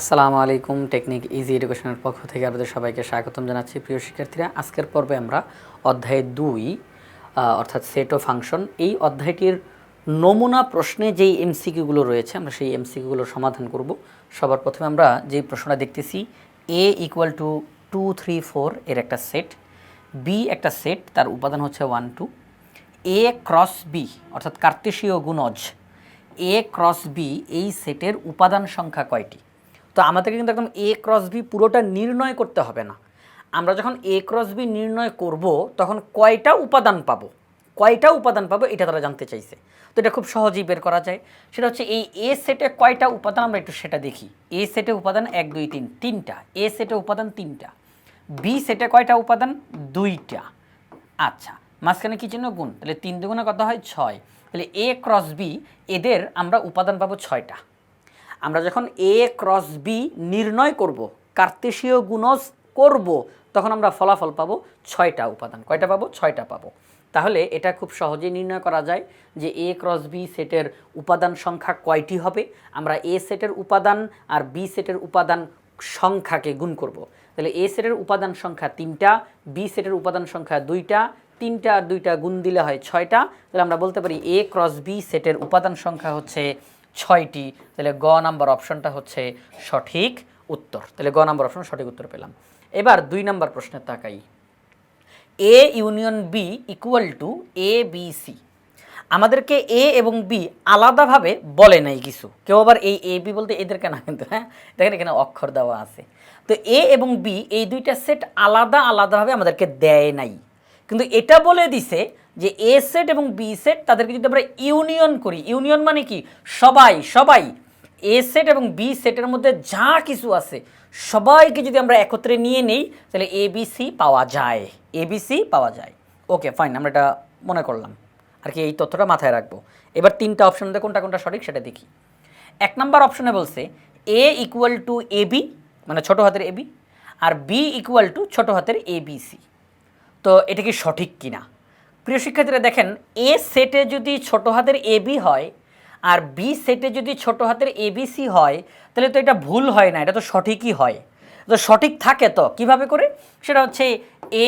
আসসালামু আলাইকুম, technique easy এডুকেশনের পক্ষ থেকে আপনাদের সবাইকে স্বাগতম জানাচ্ছি প্রিয় শিক্ষার্থীরা। আজকের পর্বে আমরা অধ্যায় দুই অর্থাৎ সেট ও ফাংশন এই অধ্যায়টির নমুনা প্রশ্নে যেই এমসিকিউগুলো রয়েছে, আমরা সেই এমসিকিউগুলোর সমাধান করব। সবার প্রথমে আমরা যেই প্রশ্নটা দেখতেছি A equal to two three four এর একটা সেট বি একটা সেট তার উপাদান হচ্ছে one two A cross B অর্থাৎ কার্তেশীয় গুণজ এ ক্রস বি এই সেটের উপাদান সংখ্যা কয়টি? তো আমাদেরকে কিন্তু একদম এ ক্রস বি পুরোটা নির্ণয় করতে হবে না। আমরা যখন এ ক্রস বি নির্ণয় করব, তখন কয়টা উপাদান পাবো? কয়টা উপাদান পাবো? এটা তারা জানতে চাইছে। তো এটা খুব সহজেই বের করা যায়। সেটা হচ্ছে এই এ সেটে কয়টা উপাদান? আমরা একটু সেটা দেখি। এ সেটে উপাদান এক, দুই, তিন, তিনটা। এ সেটে উপাদান তিনটা। বি সেটে কয়টা উপাদান? দুইটা। আচ্ছা মাঝখানে কি চিহ্ন? গুণ। তাহলে তিন দুগুণে কত হয়? ছয়। তাহলে এ ক্রস বি এদের আমরা উপাদান পাবো ছয়টা। আমরা যখন এ ক্রস বি নির্ণয় করব, কার্তেশীয় গুণজ করব, তখন আমরা ফলাফল পাবো ছয়টা উপাদান। কয়টা পাবো? ছয়টা পাবো। তাহলে এটা খুব সহজেই নির্ণয় করা যায় যে এ ক্রস বি সেটের উপাদান সংখ্যা কয়টি হবে? আমরা এ সেটের উপাদান আর বি সেটের উপাদান সংখ্যাকে গুণ করব। তাহলে এ সেটের উপাদান সংখ্যা তিনটা বি সেটের উপাদান সংখ্যা দুইটা, তিনটা আর দুইটা গুণ দিলে হয় ছয়টা। তাহলে আমরা বলতে পারি এ ক্রস বি সেটের উপাদান সংখ্যা হচ্ছে ছয়টি, তাহলে গ নাম্বার অপশনটা হচ্ছে সঠিক উত্তর। তাহলে গ নাম্বার অপশন সঠিক উত্তর পেলাম। এবার দুই নাম্বার প্রশ্নের তাকাই। A union B equal to A B C আমাদেরকে এ এবং বি আলাদাভাবে বলে নাই কিছু। কেউ আবার এই এ বি বলতে এদেরকে না কিন্তু হ্যাঁ? দেখেন এখানে অক্ষর দেওয়া আছে। তো এ এবং বি এই দুইটা সেট আলাদা আলাদাভাবে আমাদেরকে দেয় নাই। কিন্তু এটা বলে দিছে যে এ সেট এবং বি সেট তাদেরকে যদি আমরা ইউনিয়ন করি ইউনিয়ন মানে কি? সবাই সবাই। এ সেট এবং বি সেটের মধ্যে যা কিছু আছে, সবাইকে যদি আমরা একত্রে নিয়ে নেই, তাহলে এবিসি পাওয়া যায়। এবিসি পাওয়া যায়। ওকে ফাইন আমরা এটা মনে করলাম। আর কি এই তথ্যটা মাথায় রাখব। এবার তিনটা অপশন মধ্যে কোনটা কোনটা সঠিক সেটা দেখি। এক নাম্বার অপশনে বলছে A equal to A B মানে ছোটো হাতের এ বি আর বি ইকুয়াল টু ছোটো হাতের এ বি সি তো এটা কি সঠিক কিনা? প্রিয় শিক্ষার্থীরা দেখেন এ সেটে যদি ছোট হাতের এ বি হয় আর বি সেটে যদি ছোট হাতের এ বি সি হয়, তাহলে তো এটা ভুল হয় না, এটা তো সঠিকই হয়। তো সঠিক থাকে তো, কীভাবে করে? সেটা হচ্ছে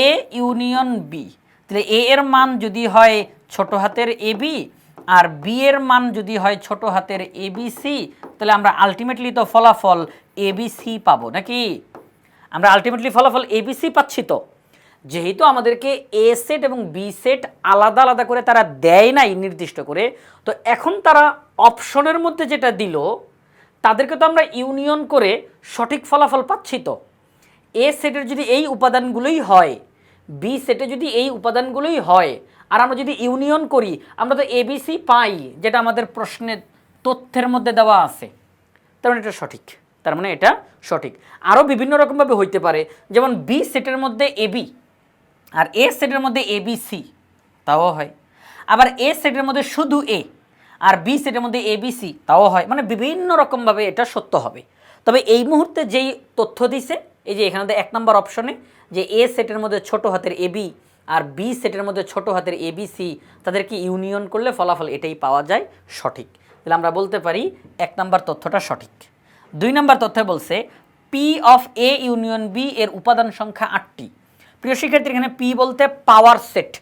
এ ইউনিয়ন বি তাহলে এ এর মান যদি হয় ছোট হাতের এ বি আর বি এর মান যদি হয় ছোট হাতের এ বি সি তাহলে আমরা আলটিমেটলি তো ফলাফল এ বি সি পাবো, নাকি? আমরা আলটিমেটলি ফলাফল এ বি সি পাচ্ছি তো। যেহেতু আমাদেরকে এ সেট এবং বি সেট আলাদা আলাদা করে তারা দেয় নাই নির্দিষ্ট করে, তো এখন তারা অপশনের মধ্যে যেটা দিল, তাদেরকে তো আমরা ইউনিয়ন করে সঠিক ফলাফল পাচ্ছি তো। এ সেটের যদি এই উপাদানগুলোই হয় বি সেটে যদি এই উপাদানগুলোই হয়, আর আমরা যদি ইউনিয়ন করি, আমরা তো এবিসি পাই, যেটা আমাদের প্রশ্নের তথ্যের মধ্যে দেওয়া আছে। তার মানে এটা সঠিক। তার মানে এটা সঠিক। আরও বিভিন্ন রকমভাবে হইতে পারে, যেমন বি সেটের মধ্যে এবি আর এ সেটের মধ্যে এ বি সি তাও হয়। আবার এ সেটের মধ্যে শুধু এ আর বি সেটের মধ্যে এ বি সি তাও হয়। মানে বিভিন্ন রকমভাবে এটা সত্য হবে। তবে এই মুহূর্তে যেই তথ্য দিছে, এই যে এখানে এক নম্বর অপশনে, যে এ সেটের মধ্যে ছোট হাতের এ বি আর বি সেটের মধ্যে ছোট হাতের এ বি সি তাদেরকে ইউনিয়ন করলে ফলাফল এটাই পাওয়া যায়? সঠিক। তাহলে আমরা বলতে পারি এক নম্বর তথ্যটা সঠিক। দুই নম্বর তথ্যে বলছে P of A union B এর উপাদান সংখ্যা আটটি। প্রিয় শিক্ষার্থী এখানে পি বলতে power set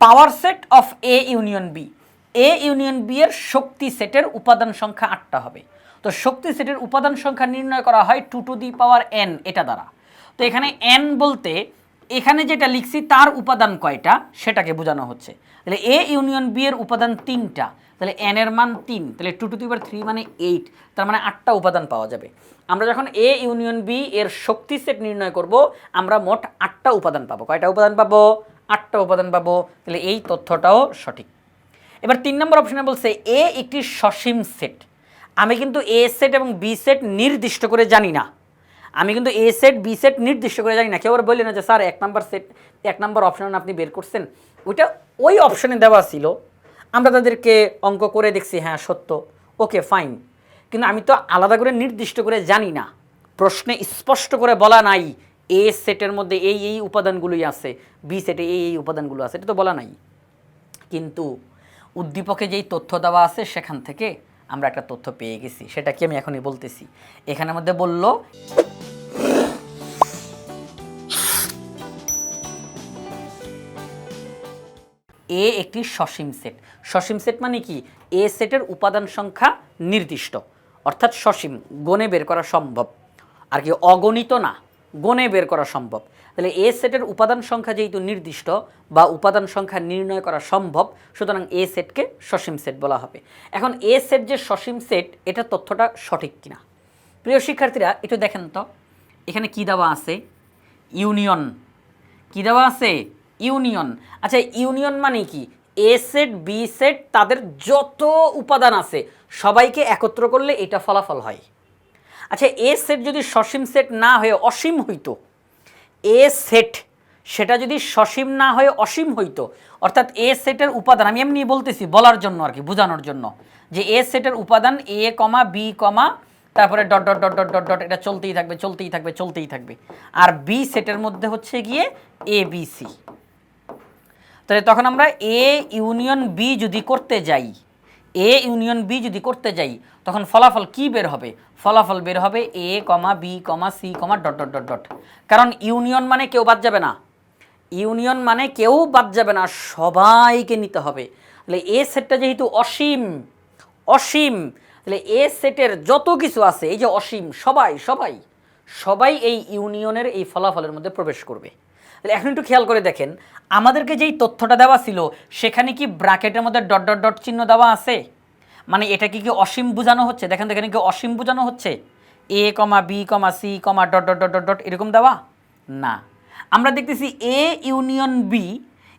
power set of A union B A union B এর শক্তি সেটের উপাদান সংখ্যা আটটা হবে। তো শক্তি সেটের উপাদান সংখ্যা নির্ণয় করা হয় two to the power N এটা দ্বারা। তো এখানে এন বলতে এখানে যেটা লিখছি, তার উপাদান কয়টা? সেটাকে বোঝানো হচ্ছে। তাহলে এ ইউনিয়ন বি এর উপাদান তিনটা, তাহলে এন এর মান তিন, তাহলে টু টু দি থ্রি মানে এইট তার মানে আটটা উপাদান পাওয়া যাবে। আমরা যখন এ ইউনিয়ন বি এর শক্তি সেট নির্ণয় করব, আমরা মোট আটটা উপাদান পাবো। কয়টা উপাদান পাবো? আটটা উপাদান পাবো। তাহলে এই তথ্যটাও সঠিক। এবার তিন নম্বর অপশনে বলছে এ একটি সসীম সেট আমি কিন্তু এ সেট এবং বি সেট নির্দিষ্ট করে জানি না। আমি কিন্তু এ সেট বি সেট নির্দিষ্ট করে জানি না। কেউ আবার বললেন যে, স্যার, এক নাম্বার সেট এক নাম্বার অপশন আপনি বের করছেন। ওইটা ওই অপশনে দেওয়া ছিল। আমরা তাদেরকে অঙ্ক করে দেখছি হ্যাঁ সত্য। ওকে ফাইন কিন্তু আমি তো আলাদা করে নির্দিষ্ট করে জানি না। প্রশ্নে স্পষ্ট করে বলা নাই এ সেটের মধ্যে এই এই উপাদানগুলোই আছে বি সেটে এই এই উপাদানগুলো আছে। এটা তো বলা নাই। কিন্তু উদ্দীপকে যেই তথ্য দেওয়া আছে, সেখান থেকে আমরা একটা তথ্য পেয়ে গেছি। সেটা কি আমি এখনই বলতেছি। এখানের মধ্যে বলল এ একটি সসীম সেট সসীম সেট মানে কি? এ সেটের উপাদান সংখ্যা নির্দিষ্ট। অর্থাৎ সসীম গণে বের করা সম্ভব। আর কি, অগণিত না গণে বের করা সম্ভব। তাহলে এ সেটের উপাদান সংখ্যা যেহেতু নির্দিষ্ট বা উপাদান সংখ্যা নির্ণয় করা সম্ভব, সুতরাং এ সেটকে সসীম সেট বলা হবে। এখন এ সেট যে সসীম সেট এটা তথ্যটা সঠিক কিনা? প্রিয় শিক্ষার্থীরা, একটু দেখেন তো। এখানে কি দেওয়া আছে? ইউনিয়ন। কি দেওয়া আছে? ইউনিয়ন। আচ্ছা ইউনিয়ন মানে কি? এ সেট বি সেট তাদের যত উপাদান আছে, সবাইকে একত্র করলে এটা ফলাফল হয়। আচ্ছা এ সেট যদি সসীম সেট না হয়ে অসীম হইতো এ সেট সেটা যদি সসীম না হয়ে অসীম হইতো, অর্থাৎ এ সেটের উপাদান, আমি এমনি বলতেছি বলার জন্য আর কি, বোঝানোর জন্য, যে এ সেটের উপাদান এ কমা বি কমা তারপরে dot dot dot dot dot dot এটা চলতেই থাকবে চলতেই থাকবে চলতেই থাকবে। আর বি সেটের মধ্যে হচ্ছে গিয়ে এ বি সি তাহলে তখন আমরা এ ইউনিয়ন বি যদি করতে যাই এ ইউনিয়ন বি যদি করতে যাই, তখন ফলাফল কি বের হবে? ফলাফল বের হবে A comma B comma C comma dot dot dot dot কারণ ইউনিয়ন মানে কেউ বাদ যাবে না। ইউনিয়ন মানে কেউ বাদ যাবে না, সবাইকে নিতে হবে। তাহলে এ সেটটা যেহেতু অসীম অসীম, তাহলে এ সেটের যত কিছু আছে, এই যে অসীম, সবাই সবাই সবাই এই ইউনিয়নের এই ফলাফলের মধ্যে প্রবেশ করবে। তাহলে এখন একটু খেয়াল করে দেখেন আমাদেরকে যেই তথ্যটা দেওয়া ছিল, সেখানে কি ব্র্যাকেটের মধ্যে ডট ডট ডট চিহ্ন দেওয়া আছে? মানে এটা কি কি অসীম বোঝানো হচ্ছে? দেখেন তো এখানে কি অসীম বোঝানো হচ্ছে? A comma B comma C comma dot dot dot dot dot এরকম দেওয়া? না। আমরা দেখতেছি এ ইউনিয়ন বি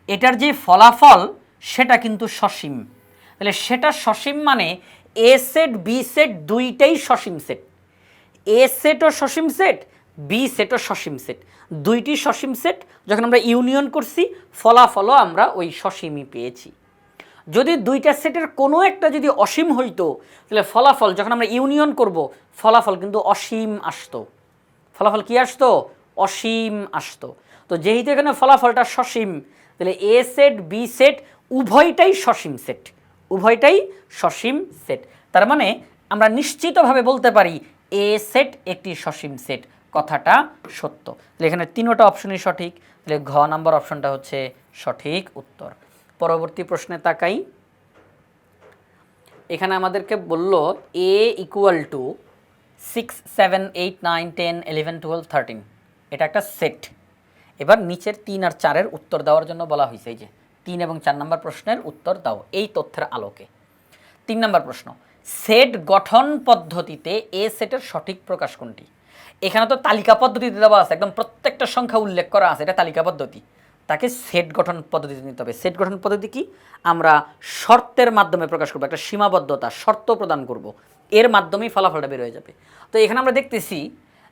এটার যে ফলাফল, সেটা কিন্তু সসীম। তাহলে সেটা সসীম মানে এ সেট বি সেট দুইটাই সসীম সেট এ সেটও সসীম সেট বি সেট ও সসীম সেট দুইটি সসীম সেট যখন আমরা ইউনিয়ন করছি, ফলাফলও আমরা ওই সসীমই পেয়েছি। যদি দুইটা সেটের কোনো একটা যদি অসীম হইতো, তাহলে ফলাফল, যখন আমরা ইউনিয়ন করব, ফলাফল কিন্তু অসীম আসতো। ফলাফল কি আসতো? অসীম আসতো। তো যেহেতু এখানে ফলাফলটা সসীম তাহলে এ সেট বি সেট উভয়টাই সসীম সেট উভয়টাই সসীম সেট তার মানে আমরা নিশ্চিতভাবে বলতে পারি এ সেট একটি সসীম সেট কথাটা সত্য। তাহলে এখানে তিনোটা অপশনই সঠিক। তাহলে ঘ নাম্বার অপশনটা হচ্ছে সঠিক উত্তর। পরবর্তী প্রশ্নে তাকাই। এখানে আমাদেরকে বলল A equal to six seven eight nine ten eleven twelve thirteen এটা একটা সেট এবার নিচের তিন আর চারের উত্তর দেওয়ার জন্য বলা হয়েছে। যে তিন এবং চার নম্বর প্রশ্নের উত্তর দাও। এই তথ্যের আলোকে। তিন নম্বর প্রশ্ন। সেট গঠন পদ্ধতিতে এ সেটের সঠিক প্রকাশ কোনটি? এখানে তো তালিকা পদ্ধতিতে দেওয়া আছে, একদম প্রত্যেকটা সংখ্যা উল্লেখ করা আছে, এটা তালিকা পদ্ধতি। তাকে সেট গঠন পদ্ধতিতে নিতে হবে। সেট গঠন পদ্ধতি কি? আমরা শর্তের মাধ্যমে প্রকাশ করব, একটা সীমাবদ্ধতা, শর্ত প্রদান করব। এর মাধ্যমেই ফলাফলটা বের হয়ে যাবে। তো এখানে আমরা দেখতেছি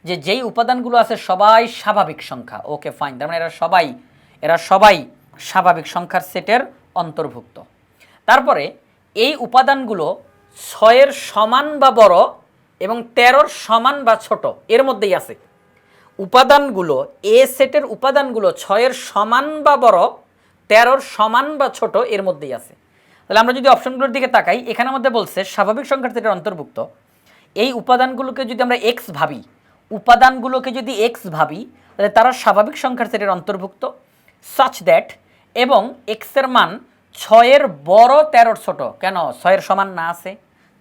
যে যেই উপাদানগুলো আছে সবাই স্বাভাবিক সংখ্যা। Okay, fine. তার মানে এরা সবাই এরা সবাই স্বাভাবিক সংখ্যার সেটের অন্তর্ভুক্ত। তারপরে এই উপাদানগুলো ছয়ের সমান বা বড় এবং তেরোর সমান বা ছোট, এর মধ্যেই আছে। উপাদানগুলো, এ সেটের উপাদানগুলো ছয়ের সমান বা বড়, তেরোর সমান বা ছোট, এর মধ্যেই আছে। তাহলে আমরা যদি অপশনগুলোর দিকে তাকাই এখানের মধ্যে বলছে স্বাভাবিক সংখ্যার সেটের অন্তর্ভুক্ত। এই উপাদানগুলোকে যদি আমরা এক্স ভাবি, উপাদানগুলোকে যদি এক্স ভাবি, তাহলে তারা স্বাভাবিক সংখ্যার সেটের অন্তর্ভুক্ত সাচ দ্যাট এবং এক্সের মান ছয়ের বড়, তেরোর ছোট। কেন? ছয়ের সমান না আছে,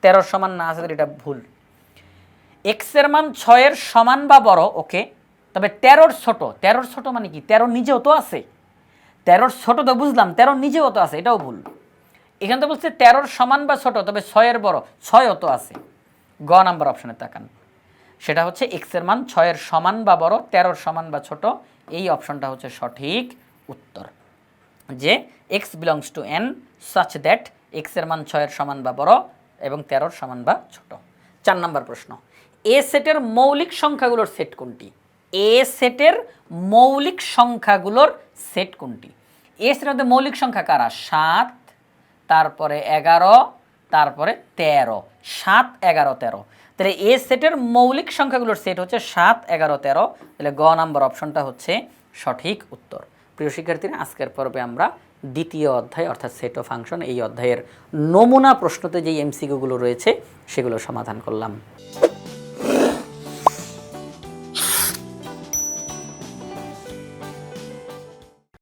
তেরোর সমান না আছে এটা ভুল। এক্সের মান ছয়ের সমান বা বড়, ওকে? তবে তেরোর ছোট তেরোর ছোট মানে কি? তেরো নিজেও তো আছে। তেরোর ছোট তো বুঝলাম, তেরো নিজেও তো আছে, এটাও ভুল। এখানে তো বলছে তেরোর সমান বা ছোট, তবে ছয়ের বড়, ছয়ও তো আছে। গ নাম্বার অপশনে তাকান। সেটা হচ্ছে এক্সের মান ছয়ের সমান বা বড়, তেরোর সমান বা ছোট, এই অপশনটা হচ্ছে সঠিক উত্তর। যে X belongs to N such that এক্সের মান ছয়ের সমান বা বড় এবং তেরোর সমান বা ছোট। চার নম্বর প্রশ্ন। এ সেটের মৌলিক সংখ্যাগুলোর সেট কোনটি? এ সেটের মৌলিক সংখ্যাগুলোর সেট কোনটি? এ সেটের মধ্যে মৌলিক সংখ্যা কারা? সাত, তারপরে এগারো, তারপরে তেরো। সাত, এগারো, তেরো। তাহলে এ সেটের মৌলিক সংখ্যাগুলোর সেট হচ্ছে সাত, এগারো, তেরো। তাহলে গ নাম্বার অপশনটা হচ্ছে সঠিক উত্তর। প্রিয় শিক্ষার্থীরা, আজকের পর্বে আমরা দ্বিতীয় অধ্যায় অর্থাৎ সেট অফ ফাংশন এই অধ্যায়ের নমুনা প্রশ্নতে যেই এমসিকিউগুলো রয়েছে সেগুলো সমাধান করলাম।